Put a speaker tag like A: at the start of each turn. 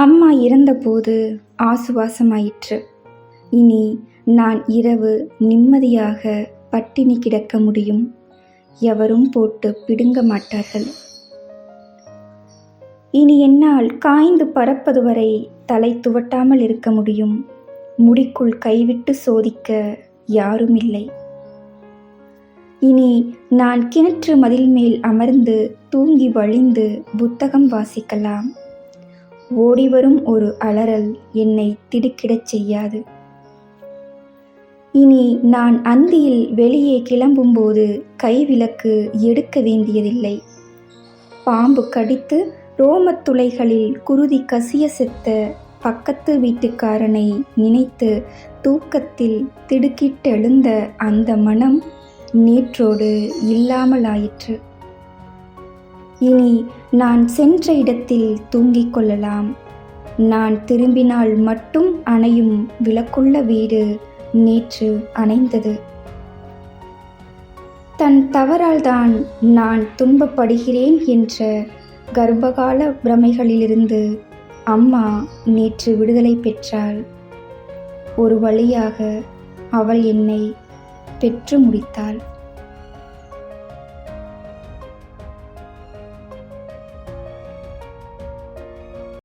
A: அம்மா இறந்தபோது ஆசுவாசமாயிற்று. இனி நான் இரவு நிம்மதியாக பட்டினி கிடக்க முடியும். எவரும் போட்டு பிடுங்க மாட்டார்கள். இனி என்னால் காய்ந்து பறப்பது வரை தலை துவட்டாமல் இருக்க முடியும். முடிக்குள் கைவிட்டு சோதிக்க யாரும் இல்லை இனி நான் கிணற்று மதில் மேல் அமர்ந்து தூங்கி வழிந்து புத்தகம் வாசிக்கலாம். ஓடிவரும் ஒரு அலறல் என்னை திடுக்கிடச் செய்யாது. இனி நான் அந்தியில் வெளியே கிளம்பும்போது கைவிளக்கு எடுக்க வேண்டியதில்லை. பாம்பு கடித்து ரோமத்துளைகளில் குருதி கசிய செத்த பக்கத்து வீட்டுக்காரனை நினைத்து தூக்கத்தில் திடுக்கிட்டெழுந்த அந்த மனம் நேற்றோடு இல்லாமலாயிற்று. இனி நான் சென்ற இடத்தில் தூங்கிக் கொள்ளலாம். நான் திரும்பினால் மட்டும் அணையும் விளக்குள்ள வீடு நேற்று அணைந்தது. தன் தவறால்தான் நான் துன்பப்படுகிறேன் என்ற கர்ப்பகால பிரமைகளிலிருந்து அம்மா நேற்று விடுதலை பெற்றாள். ஒரு வழியாக அவள் என்னை பெற்று முடித்தாள்.